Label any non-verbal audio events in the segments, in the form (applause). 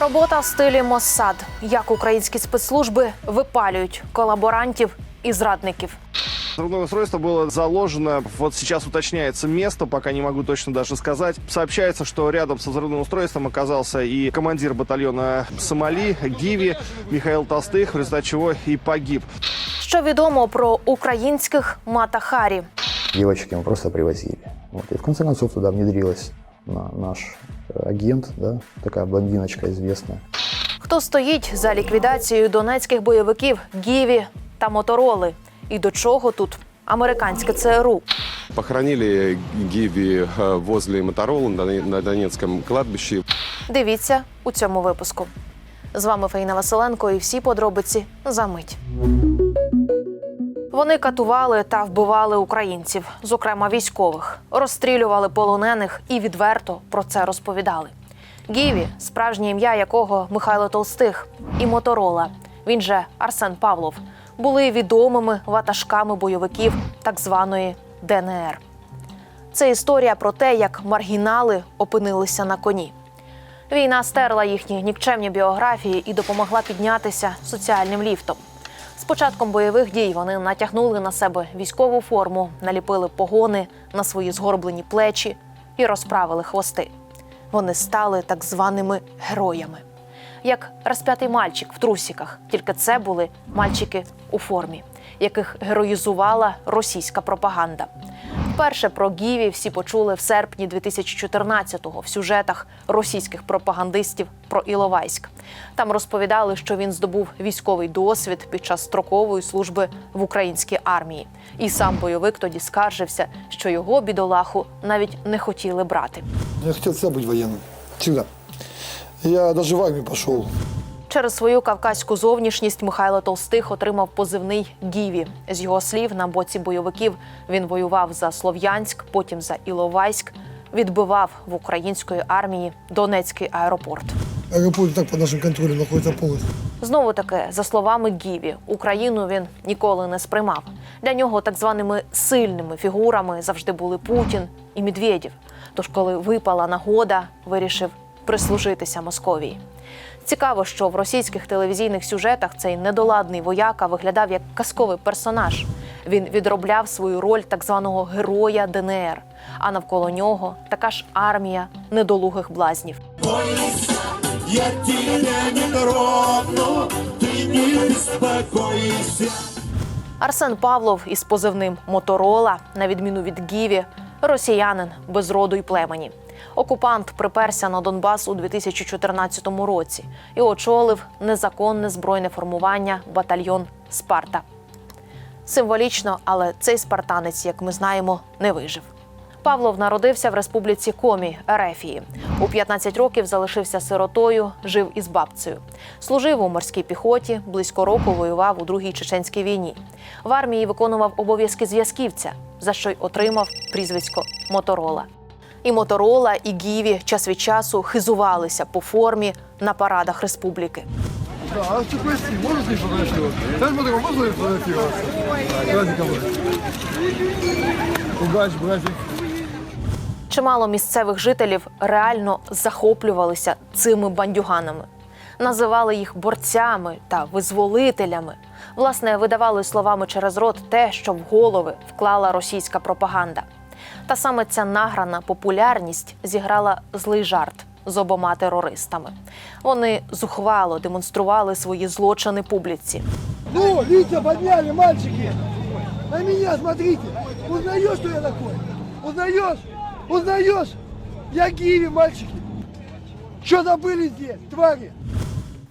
Робота в стилі Моссад. Як українські спецслужби випалюють колаборантів і зрадників. Взрывное устройство было заложено, вот сейчас уточняется место, пока не могу точно даже сказать. Сообщается, что рядом со взрывным устройством оказался и командир батальона Сомали, Гиви, Михаил Толстых, в результате чего и погиб. Що відомо про українських матахарі? Девочек мы просто привозили. Вот. И в конце концов туда внедрилась на- наш э, агент, да, такая блондиночка известная. Хто стоїть за ліквідацією донецьких бойовиків Гіві та Мотороли? І до чого тут американське ЦРУ? Похоронили Гиви э, возле Моторола на Доне- на Донецком кладбище. Дивіться у цьому випуску. З вами Фаїна Василенко і всі подробиці за мить. Вони катували та вбивали українців, зокрема військових, розстрілювали полонених і відверто про це розповідали. Гіві, справжнє ім'я якого Михайло Толстих, і Моторола, він же Арсен Павлов, були відомими ватажками бойовиків так званої ДНР. Це історія про те, як маргінали опинилися на коні. Війна стерла їхні нікчемні біографії і допомогла піднятися соціальним ліфтом. З початком бойових дій вони натягнули на себе військову форму, наліпили погони на свої згорблені плечі і розправили хвости. Вони стали так званими героями, як розп'ятий мальчик в трусіках, тільки це були мальчики у формі, яких героїзувала російська пропаганда. Вперше про Гіві всі почули в серпні 2014-го в сюжетах російських пропагандистів про Іловайськ. Там розповідали, що він здобув військовий досвід під час строкової служби в українській армії. І сам бойовик тоді скаржився, що його бідолаху навіть не хотіли брати. Я хотел всегда быть военным. Всегда. Я даже в армию пошел. Через свою кавказьку зовнішність Михайло Толстих отримав позивний Гіві. З його слів, на боці бойовиків він воював за Слов'янськ, потім за Іловайськ, відбивав в української армії Донецький аеропорт. Аэропорт так под нашим контролем находится полностью. Знову таки, за словами Гіві, Україну він ніколи не сприймав. Для нього так званими сильними фігурами завжди були Путін і Медведєв. Тож, коли випала нагода, вирішив прислужитися Московії. Цікаво, що в російських телевізійних сюжетах цей недоладний вояка виглядав як казковий персонаж. Він відробляв свою роль так званого героя ДНР, а навколо нього така ж армія недолугих блазнів. Я не трону, не беспокойся. Арсен Павлов із позивним Моторола, на відміну від Гіві, росіянин без роду й племені. Окупант приперся на Донбас у 2014 році і очолив незаконне збройне формування батальйон Спарта. Символічно, але цей спартанець, як ми знаємо, не вижив. Павлов народився в республіці Комі, Ерефії. У 15 років залишився сиротою, жив із бабцею. Служив у морській піхоті, близько року воював у другій чеченській війні. В армії виконував обов'язки зв'язківця, за що й отримав прізвисько Моторола. І Моторола, і Гіві час від часу хизувалися по формі на парадах республіки. А что прости, можно здесь фотографироваться? Сейчас смотрю, можно ли фотографироваться? Братик. Чимало місцевих жителів реально захоплювалися цими бандюганами, називали їх борцями та визволителями. Власне, видавали словами через рот те, що в голови вклала російська пропаганда. Та саме ця награна популярність зіграла злий жарт з обома терористами. Вони зухвало демонстрували свої злочини публіці. Ну, видите, подняли, мальчики. На меня смотрите. Узнаешь, что я такой? Узнаешь? Узнаешь? Я Гиви, мальчики. Что забыли здесь, твари?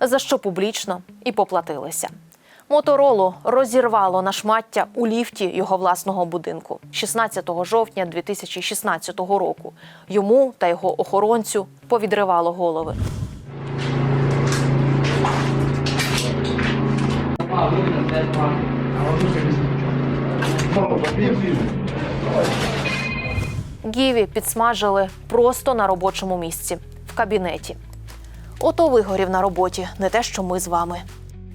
за що публічно і поплатилися. Моторолу розірвало на шмаття у ліфті його власного будинку 16 жовтня 2016 року. Йому та його охоронцю повідривало голови. Гіві підсмажили просто на робочому місці в кабінеті. Ото вигорів на роботі, не те, що ми з вами.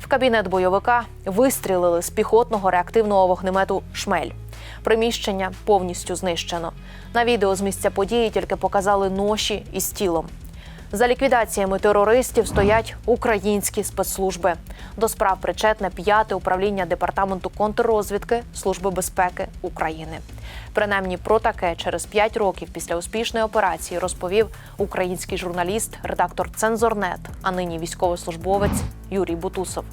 В кабінет бойовика вистрілили з піхотного реактивного вогнемету Шмель. Приміщення повністю знищено. На відео з місця події тільки показали ноші із тілом. За ліквідаціями терористів стоять українські спецслужби. До справ причетне п'яте управління департаменту контррозвідки Служби безпеки України. Принаймні про таке через п'ять років після успішної операції розповів український журналіст, редактор Цензорнет, а нині військовослужбовець Юрій Бутусов.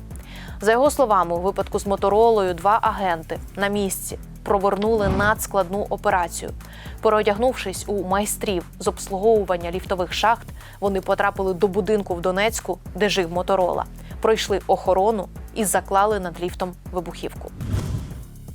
За його словами, у випадку з моторолою два агенти на місці провернули надскладну операцію. Переодягнувшись у майстрів з обслуговування ліфтових шахт, вони потрапили до будинку в Донецьку, де жив моторола, пройшли охорону і заклали над ліфтом вибухівку.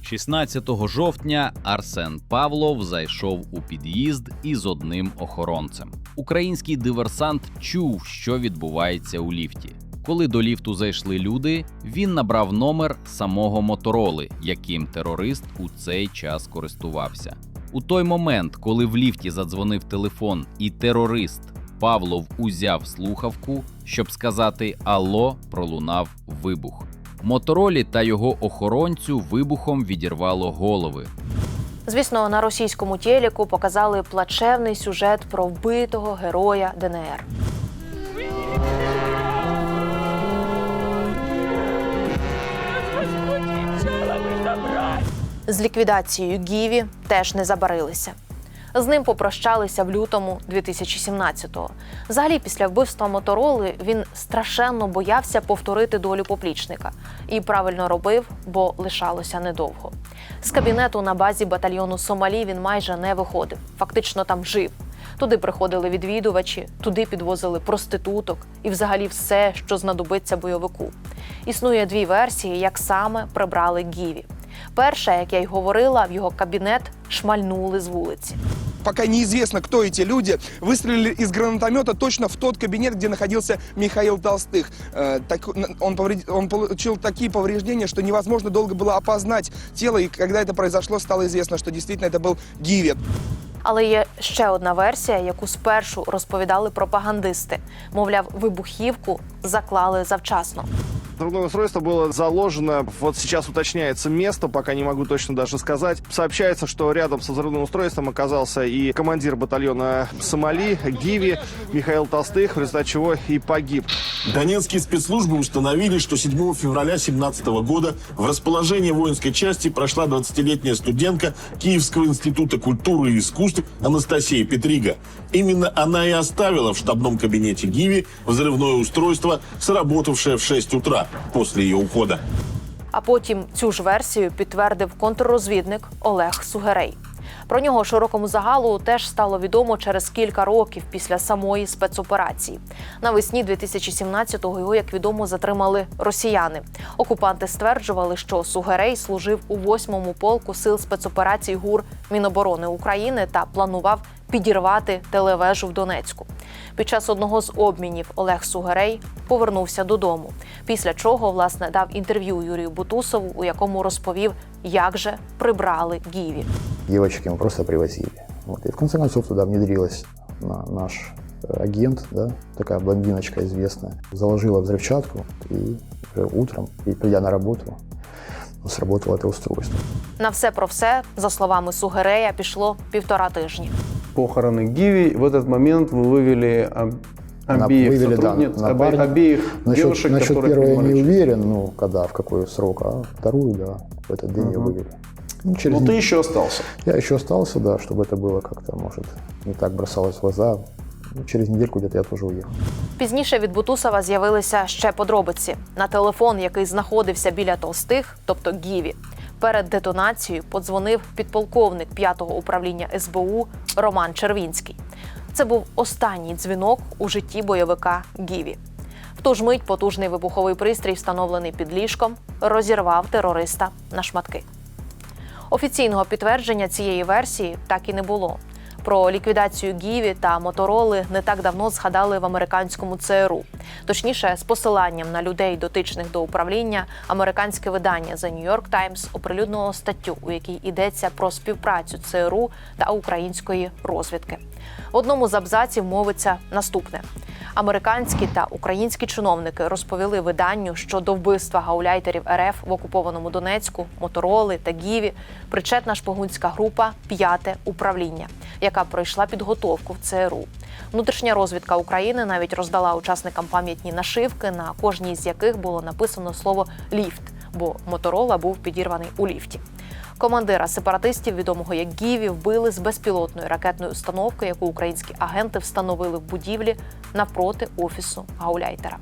16 жовтня Арсен Павлов зайшов у під'їзд із одним охоронцем. Український диверсант чув, що відбувається у ліфті. Коли до ліфту зайшли люди, він набрав номер самого мотороли, яким терорист у цей час користувався. У той момент, коли в ліфті задзвонив телефон, і терорист Павлов узяв слухавку, щоб сказати Алло, пролунав вибух. Моторолі та його охоронцю вибухом відірвало голови. Звісно, на російському телеку показали плачевний сюжет про вбитого героя ДНР. З ліквідацією Гіві теж не забарилися. З ним попрощалися в лютому 2017-го. Взагалі, після вбивства мотороли він страшенно боявся повторити долю поплічника і правильно робив, бо лишалося недовго. З кабінету на базі батальйону Сомалі він майже не виходив, фактично там жив. Туди приходили відвідувачі, туди підвозили проституток і взагалі все, що знадобиться бойовику. Існує дві версії, як саме прибрали Гіві. Перша, як я й говорила, в його кабінет шмальнули з вулиці. пока неизвестно, кто эти люди, выстрелили из гранатомета точно в тот кабинет, где находился Михаил Толстых. Э, так, он, повред- он получил такие повреждения, что невозможно долго было опознать тело, и когда это произошло, стало известно, что действительно это был Гиви. Але є ще одна версія, яку спершу розповідали пропагандисти. Мовляв, вибухівку заклали завчасно. Взрывное устройство было заложено, вот сейчас уточняется место, пока не могу точно даже сказать. Сообщается, что рядом со взрывным устройством оказался и командир батальона Сомали, Гиви, Михаил Толстых, в результате чего и погиб. Донецкие спецслужбы установили, что 7 февраля 2017 года в расположении воинской части прошла 20-летняя студентка Киевского института культуры и искусств Анастасия Петрига. Именно она и оставила в штабном кабинете Гиви взрывное устройство, сработавшее в 6 утра после ее ухода. А потім цю ж версію підтвердив контррозвідник Олег Сугерей. Про нього широкому загалу теж стало відомо через кілька років після самої спецоперації. Навесні 2017-го його, як відомо, затримали росіяни. Окупанти стверджували, що Сугерей служив у 8-му полку сил спецоперацій ГУР Міноборони України та планував підірвати телевежу в Донецьку. Під час одного з обмінів Олег Сугерей повернувся додому. Після чого власне дав інтерв'ю Юрію Бутусову, у якому розповів, як же прибрали Гіві Девочек мы просто привозили. Вот. И в конце концов туда внедрилась на- наш э, агент, да, такая блондиночка известная, заложила взрывчатку и уже утром, и придя на работу, сработало это устройство. На все про все, за словами Сугерея, пішло півтора тижні. похороны Гиви. В этот момент вы вывели об- На- обеих вывели, да, сотрудниц, на обе- парня. обеих Насчет, девушек, насчет которые первой я не принимали участие. уверен, ну, когда, в какой срок, а вторую, да, в этот день ее Мгм. вывели. Ну, через Но не- ты еще остался. Я еще остался, да, чтобы это было как-то, может, не так бросалось в глаза. Ну, через недельку где-то я тоже уехал. Пізніше від Бутусова з'явилися ще подробиці на телефон, який знаходився біля толстих, тобто Гіві. Перед детонацією подзвонив підполковник 5-го управління СБУ Роман Червінський. Це був останній дзвінок у житті бойовика Гіві. В ту ж мить потужний вибуховий пристрій, встановлений під ліжком, розірвав терориста на шматки. Офіційного підтвердження цієї версії так і не було. Про ліквідацію Гіві та мотороли не так давно згадали в американському ЦРУ. Точніше, з посиланням на людей, дотичних до управління, американське видання The New York Times оприлюднило статтю, у якій йдеться про співпрацю ЦРУ та української розвідки. В одному з абзаців мовиться наступне: американські та українські чиновники розповіли виданню, що до вбивства гауляйтерів РФ в окупованому Донецьку, Мотороли та Гіві причетна шпигунська група П'яте управління, яка пройшла підготовку в ЦРУ. Внутрішня розвідка України навіть роздала учасникам пам'ятні нашивки, на кожній з яких було написано слово ліфт, бо моторола був підірваний у ліфті. Командира сепаратистів, відомого як Гіві, вбили з безпілотної ракетної установки, яку українські агенти встановили в будівлі навпроти офісу Гауляйтера.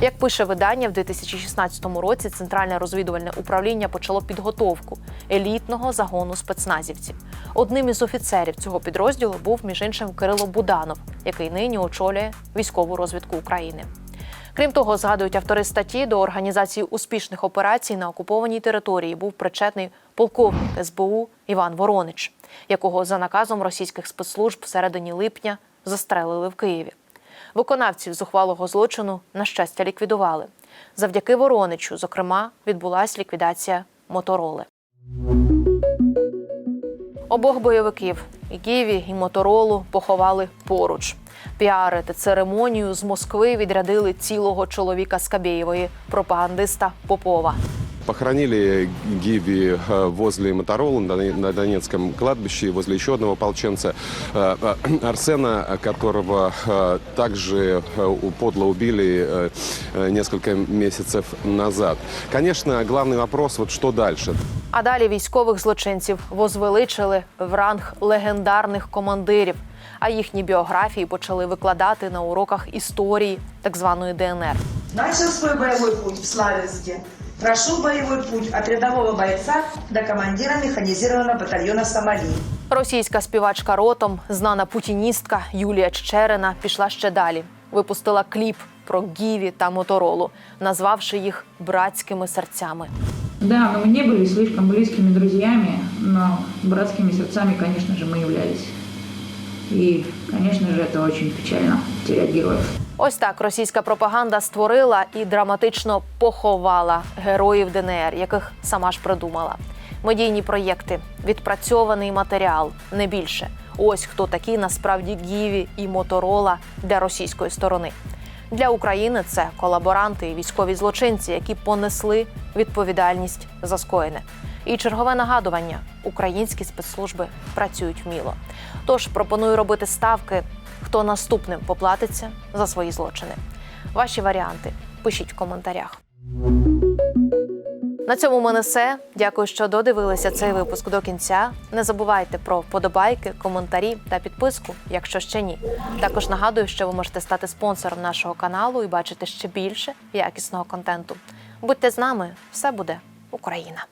Як пише видання, в 2016 році Центральне розвідувальне управління почало підготовку елітного загону спецназівців. Одним із офіцерів цього підрозділу був між іншим Кирило Буданов, який нині очолює військову розвідку України. Крім того, згадують автори статті до організації успішних операцій на окупованій території був причетний полковник СБУ Іван Воронич, якого за наказом російських спецслужб в середині липня застрелили в Києві. Виконавців зухвалого злочину, на щастя, ліквідували. Завдяки Вороничу, зокрема, відбулася ліквідація мотороли. Обох бойовиків і Києві і Моторолу поховали поруч. Піарити церемонію з Москви відрядили цілого чоловіка Скабєєвої, пропагандиста Попова. Похоронили Гиви э, возле Моторолы на Дон- на Донецком кладбище, возле еще одного ополченца э, э, (clears throat) Арсена, которого э, также э, у- подло убили э, э, несколько месяцев назад. Конечно, главный вопрос, вот что дальше? А далі військових злочинців возвеличили в ранг легендарних командирів. А їхні біографії почали викладати на уроках історії так званої ДНР. Начал свой боевой путь в Славянске. Прошел боевой путь от рядового бойца до командира механизированного батальона «Сомали». Російська співачка ротом, знана путіністка Юлія Чечерина, пішла ще далі. Випустила кліп про Гіві та Моторолу, назвавши їх братськими серцями. Да, но мы не были слишком близкими друзьями, но братскими сердцами, конечно же, мы являлись. И, конечно же, это очень печально терять героев. Ось так російська пропаганда створила і драматично поховала героїв ДНР, яких сама ж придумала. Медійні проєкти, відпрацьований матеріал, не більше. Ось хто такі насправді Гіві і Моторола для російської сторони. Для України це колаборанти і військові злочинці, які понесли відповідальність за скоєне. І чергове нагадування: українські спецслужби працюють вміло. Тож пропоную робити ставки, хто наступним поплатиться за свої злочини. Ваші варіанти пишіть в коментарях. На цьому мене все. Дякую, що додивилися цей випуск до кінця. Не забувайте про вподобайки, коментарі та підписку, якщо ще ні. Також нагадую, що ви можете стати спонсором нашого каналу і бачити ще більше якісного контенту. Будьте з нами, все буде Україна!